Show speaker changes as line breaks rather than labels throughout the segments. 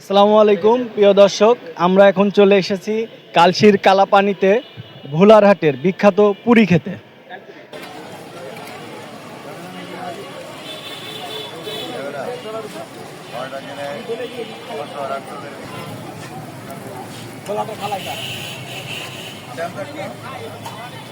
আসসালামু আলাইকুম প্রিয় দর্শক। আমরা এখন চলে এসেছি কালশির কালাপানিতে ভোলারহাটের বিখ্যাত পুরী খেতে।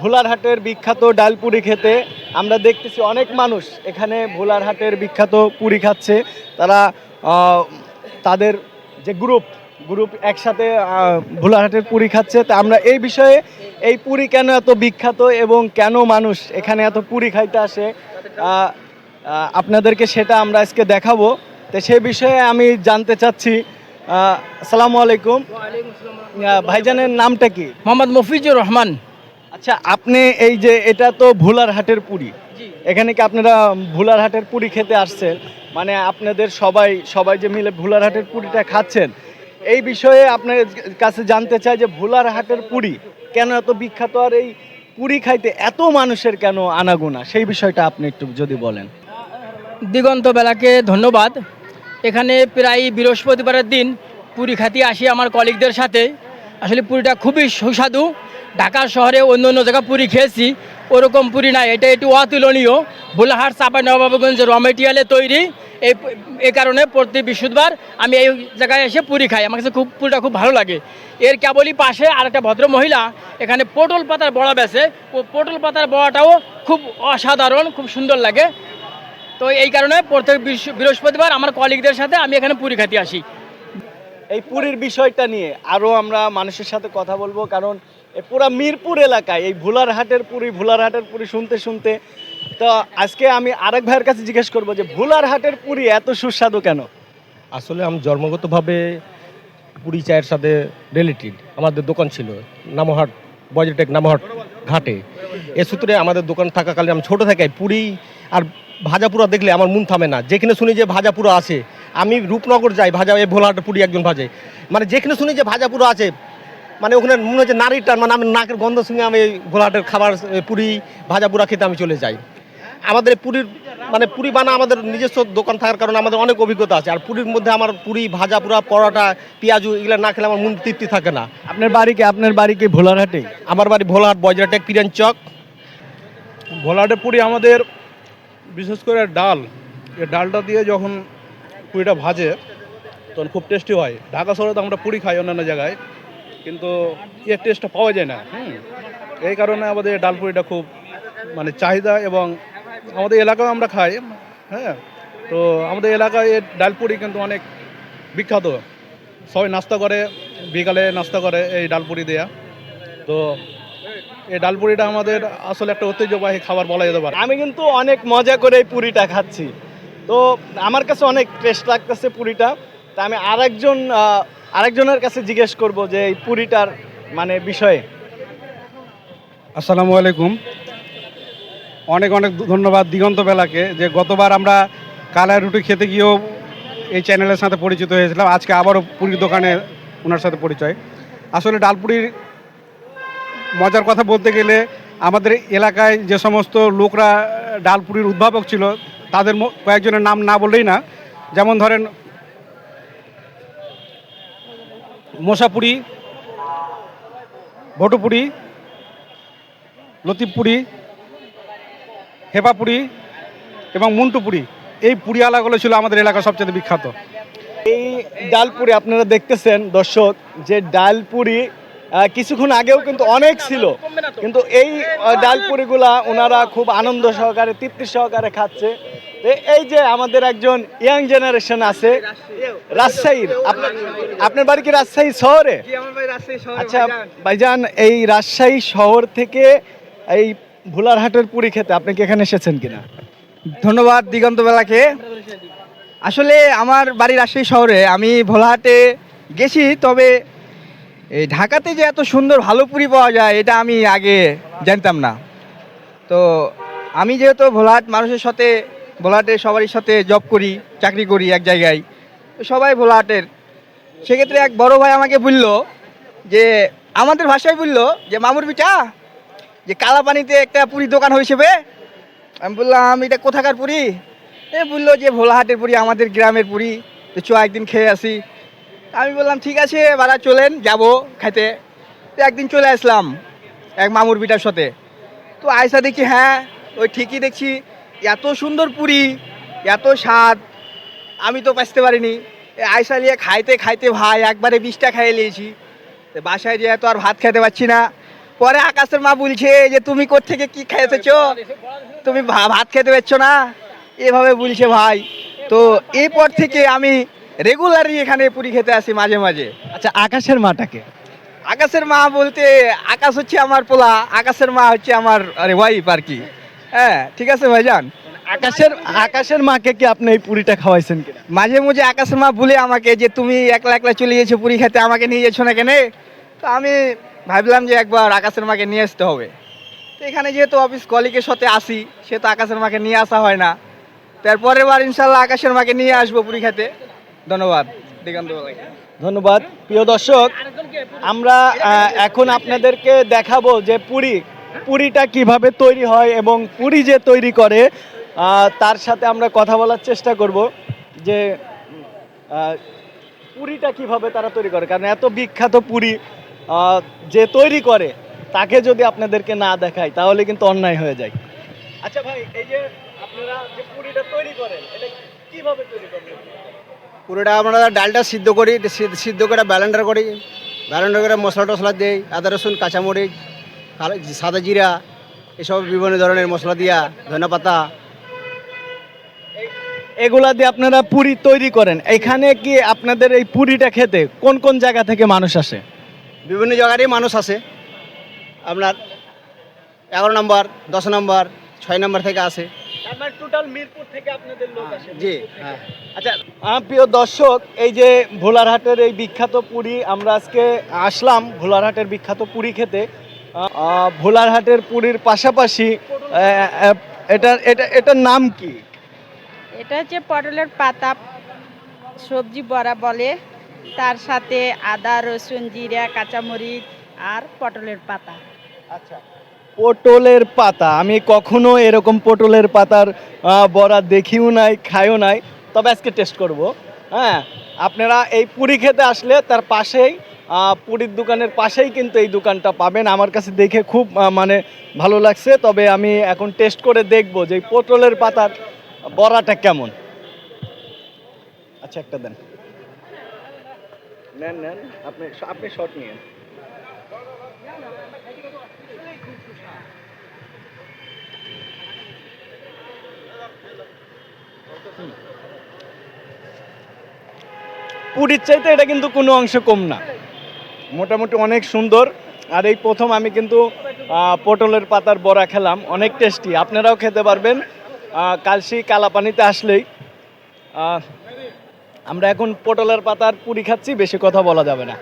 ভোলারহাটের বিখ্যাত ডাল পুরি খেতে আমরা দেখতেছি অনেক মানুষ এখানে ভোলারহাটের বিখ্যাত পুরি খাচ্ছে। তারা তাদের যে গ্রুপ গ্রুপ একসাথে ভোলারহাটের পুরি খাচ্ছে। তা আমরা এই বিষয়ে এই পুরি কেন এত বিখ্যাত এবং কেন মানুষ এখানে এত পুরি খাইতে আসে আপনাদেরকে সেটা আমরা আজকে দেখাবো। তো সেই বিষয়ে আমি জানতে চাচ্ছি আসসালামু আলাইকুম। ভাইজানের নামটা কি?
মোহাম্মদ মফিজুর রহমান।
আচ্ছা আপনি এই যে এটা তো ভোলার হাটের পুরি। এখানে কি আপনারা ভোলার হাটের পুরি খেতে আসছেন? মানে আপনাদের সবাই সবাই যে মিলে ভোলার হাটের পুরিটা খাচ্ছেন এই বিষয়ে আপনার কাছে জানতে চাই যে ভোলার হাটের পুরি কেন এত বিখ্যাত? আর এই পুরি খাইতে এত মানুষের কেন আনাগোনা? সেই বিষয়টা আপনি একটু যদি বলেন।
দিগন্ত বেলাকে ধন্যবাদ। এখানে প্রায় বৃহস্পতিবারের দিন পুরী খাতি আসি আমার কলিগদের সাথে। আসলে পুরীটা খুবই সুস্বাদু। ঢাকা শহরে অন্য অন্য জায়গায় পুরী খেয়েছি, ওরকম পুরী নাই। এটা একটু অতুলনীয়। ভোলাহাট চাপা নবাবগঞ্জ র মেটেরিয়ালে তৈরি। এই এই কারণে প্রতি বৃহস্পতিবার আমি এই জায়গায় এসে পুরী খাই। আমার কাছে খুব, পুরীটা খুব ভালো লাগে। এর কেবলই পাশে আর একটা ভদ্র মহিলা, এখানে পটল পাতার বড়া বেছে। ও পটল পাতার বড়াটাও খুব অসাধারণ, খুব সুন্দর লাগে। তো এই কারণে প্রত্যেক বৃহস্পতিবার আমার কলিগদের সাথে আমি এখানে পুরী খাতে আসি।
এই পুরীর বিষয়টা নিয়ে আরও আমরা মানুষের সাথে কথা বলব। কারণ এ পুরা মিরপুর এলাকায়, এই ভোলার হাটের পুরী ভোলার হাটের পুরী শুনতে শুনতে। তো আজকে আমি আরেক ভাইয়ের কাছে জিজ্ঞেস করব যে ভোলার হাটের পুরী এত সুস্বাদু কেন?
আসলে আমি জন্মগতভাবে পুরী চায়ের সাথে রিলেটেড আমাদের দোকান ছিল নামহাট, বজ্রটেক নামহাট ঘাটে। এ সূত্রে আমাদের দোকান থাকাকালীন আমি ছোটো থেকে পুরী আর ভাজাপুরা দেখলে আমার মন থামে না। যেখানে শুনি যে ভাজাপুরা আছে, আমি রূপনগর যাই, ভাজা এই ভোলাহাটে পুরী একজন ভাজে। মানে যেখানে শুনি যে ভাজাপুরা আছে মানে ওখানে মনে হচ্ছে নারীর টান মানে আমি নাকের গন্ধ শুনে আমি এই ভোলাহাটের খাবার এ, ভাজা পুরা খেতে আমি চলে যাই। আমাদের পুরীর মানে পুরি বানা আমাদের নিজস্ব দোকান থাকার কারণে আমাদের অনেক অভিজ্ঞতা আছে। আর পুরীর মধ্যে আমার পুরি ভাজা পুরা পরোটা পেঁয়াজু এগুলো না খেলে আমার মন তৃপ্তি থাকে না।
আপনার বাড়ি কি আপনার বাড়ি কি ভোলার হাটেই
আমার বাড়ি ভোলাহাট বজরাটেক পিরান চক।
ভোলাটে পুরি আমাদের বিশেষ করে ডাল এই ডালটা দিয়ে যখন পুরিটা ভাজে তখন খুব টেস্টি হয়। ঢাকা শহরে তো আমরা পুরি খাই অন্যান্য জায়গায়। কিন্তু এর টেস্টটা পাওয়া যায় না এই কারণে আমাদের ডাল পুরিটা খুব মানে চাহিদা এবং আমাদের এলাকায় আমরা খাই হ্যাঁ। তো আমাদের এলাকায় এই ডাল পুরি কিন্তু অনেক বিখ্যাত। সবাই নাস্তা করে, বিকালে নাস্তা করে এই ডালপুরি দেয়া। তো এই ডাল পুরিটা আমাদের আসলে একটা ঐতিহ্যবাহী খাবার বলা যেতে পারে।
আমি কিন্তু অনেক মজা করে এই পুরিটা খাচ্ছি। তো আমার কাছে অনেক টেস্ট লাগতেছে পুরিটা। তা আমি আরেকজন আরেকজনের কাছে জিজ্ঞেস করব যে এই পুরিটার মানে বিষয়ে।
আসসালামু আলাইকুম। অনেক অনেক ধন্যবাদ দিগন্ত বেলাকে যে গতবার আমরা কালার রুটি খেতে গিয়েও এই চ্যানেলের সাথে পরিচিত হয়েছিলাম। আজকে আবারও পুরীর দোকানে ওনার সাথে পরিচয়। আসলে ডালপুরির মজার কথা বলতে গেলে আমাদের এলাকায় যে সমস্ত লোকরা ডালপুরির উদ্ভাবক ছিল, তাদের কয়েকজনের নাম না বললেই না। যেমন ধরেন মশাপুরি ভটুপুরি, লতিফপুরি, হেপাপুরি এবং মুন্টুপুরি। এই পুরিয়ালাগুলো ছিল আমাদের এলাকার সবচেয়ে বিখ্যাত।
এই ডালপুরি আপনারা দেখতেছেন, দর্শক, যে ডালপুরি কিছুক্ষণ আগেও কিন্তু অনেক ছিল। কিন্তু এই ডালপুরিগুলা ওনারা খুব আনন্দ সহকারে, তৃপ্তি সহকারে খাচ্ছে। এই যে আমাদের একজন ইয়াং জেনারেশন আছে রাজশাহীর। আপনার- আপনার বাড়ি কি রাজশাহী শহরে? আচ্ছা ভাইজান। এই রাজশাহী শহর থেকে এই ভোলারহাটের পুরী খেতে আপনি কি এখানে এসেছেন কিনা?
ধন্যবাদ দিগন্ত বেলাকে। আসলে আমার বাড়ি রাজশাহী শহরে আমি ভোলাহাটে গেছি তবে এই ঢাকাতে যে এত সুন্দর ভালো পুরি পাওয়া যায় এটা আমি আগে জানতাম না। তো আমি যেহেতু ভোলাহাট মানুষের সাথে ভোলাহাটের সবারই সাথে জব করি, চাকরি করি এক জায়গায়। সবাই ভোলাহাটের সেক্ষেত্রে এক বড় ভাই আমাকে বলল যে, আমাদের ভাষায় বলল যে, মামুর পিঠা যে কালাপানিতে একটা পুরীর দোকান হয়েছে বে। আমি বললাম, এটা কোথাকার পুরি? এ বলল যে, ভোলাহাটের পুরি, আমাদের গ্রামের পুরি। তো চ, একদিন খেয়ে আসি। আমি বললাম, ঠিক আছে, বাড়া, চলেন, যাব খাইতে তো একদিন চলে আসলাম এক মামুর বিটার সাথে। তো আয়সা দেখি হ্যাঁ ওই ঠিকই দেখছি। এত সুন্দর পুরি এত স্বাদ আমি তো বাঁচতে পারিনি। আয়সা নিয়ে খাইতে খাইতে ভাই একবারে বিষটা খাইয়ে নিয়েছি। বাসায় যেয়ে তো আর ভাত খেতে পারছি না। পরে আকাশের মা বলছে যে তুমি কোত্থেকে কি খেয়েছো? তুমি ভাত খেতে পারছ না? এভাবে বলছে ভাই। তো এরপর থেকে আমি রেগুলারই এখানে পুরি খেতে আসি মাঝে মাঝে।
আচ্ছা আকাশের মাটাকে?
আকাশের মা বলতে আকাশ হচ্ছে আমার পোলা আকাশের মা হচ্ছে আমার আরে ওয়াইফ আর কি। হ্যাঁ ঠিক আছে ভাইজান।
আকাশের আকাশের মাকে কি আপনি এই পুরিটা খাওয়াইছেন কিনা?
মাঝে মাঝে আকাশের মা বলে আমাকে যে তুমি একলা একলা চলে গেছো পুরী খেতে আমাকে নিয়ে যাচ্ছ না কেন? তো আমি ভাবলাম যে একবার আকাশের মাকে নিয়ে আসতে হবে। তো এখানে যেহেতু অফিস কলিগের সাথে আসি সে তো আকাশের মাকে নিয়ে আসা হয় না। তারপরের বার ইনশাল্লাহ আকাশের মাকে নিয়ে আসব পুরী খেতে। ধন্যবাদ। দিগন্ত
ধন্যবাদ। প্রিয় দর্শক আমরা এখন আপনাদেরকে দেখাবো যে পুরি পুরিটা কীভাবে তৈরি হয় এবং পুরি যে তৈরি করে তার সাথে আমরা কথা বলার চেষ্টা করব যে পুরিটা কীভাবে তারা তৈরি করে। কারণ এত বিখ্যাত পুরি যে তৈরি করে, তাকে যদি আপনাদেরকে না দেখাই, তাহলে কিন্তু অন্যায় হয়ে যায়। আচ্ছা ভাই, এই যে আপনারা যে পুরিটা তৈরি করেন, এটা কীভাবে তৈরি করেন?
পুরোটা আমরা ডালটা সিদ্ধ করি সিদ্ধ করে ব্যালেন্ডার করি। ব্যালেন্ডার করে মশলা টশলা দেই, আদা রসুন, কাঁচামরিচ সাদা জিরা এসব বিভিন্ন ধরনের মশলা দিয়া ধনে পাতা।
এগুলা দিয়ে আপনারা পুরি তৈরি করেন। এখানে কি আপনাদের এই পুরিটা খেতে কোন কোন জায়গা থেকে মানুষ আসে?
বিভিন্ন জায়গারই মানুষ আসে। আপনার এগারো নম্বর দশ নম্বর ছয় নম্বর থেকে আসে।
টোটাল মিরপুর থেকে আপনাদের লোক আসে।
জি হ্যাঁ।
আচ্ছা প্রিয় দর্শক এই যে ভোলারহাটের এই বিখ্যাত পুরি আমরা আজকে আসলাম ভোলারহাটের বিখ্যাত পুরি খেতে। ভোলারহাটের পুরীর পাশাপাশি আহ, এটা এটার নাম কি?
এটা হচ্ছে পটলের পাতা সবজি বড়া বলে। তার সাথে আদা রসুন জিরা কাঁচামরিচ আর পটলের পাতা।
আচ্ছা পটলের পাতা। আমি কখনো এরকম পটলের পাতার বড়া দেখিও নাই খাইও নাই। তবে আজকে টেস্ট করব। হ্যাঁ আপনারা এই পুরী খেতে আসলে তার পাশেই পুরীর দোকানের পাশেই কিন্তু এই দোকানটা পাবেন। আমার কাছে দেখে খুব মানে ভালো লাগছে। তবে আমি এখন টেস্ট করে দেখব যে পটলের পাতার বড়াটা কেমন। আচ্ছা একটা দেন। নেন নেন। আপনি আপনি শর্ট নিয়েন। পুরীর চাইতে এটা কিন্তু কোনো অংশ কম না। মোটামুটি অনেক সুন্দর। আর এই প্রথম আমি কিন্তু পটলের পাতার বড়া খেলাম। অনেক টেস্টি। আপনারাও খেতে পারবেন। কালসি কালাপানিতে আসলেই। আমরা এখন পটলের পাতার পুরি খাচ্ছি, বেশি কথা বলা যাবে না।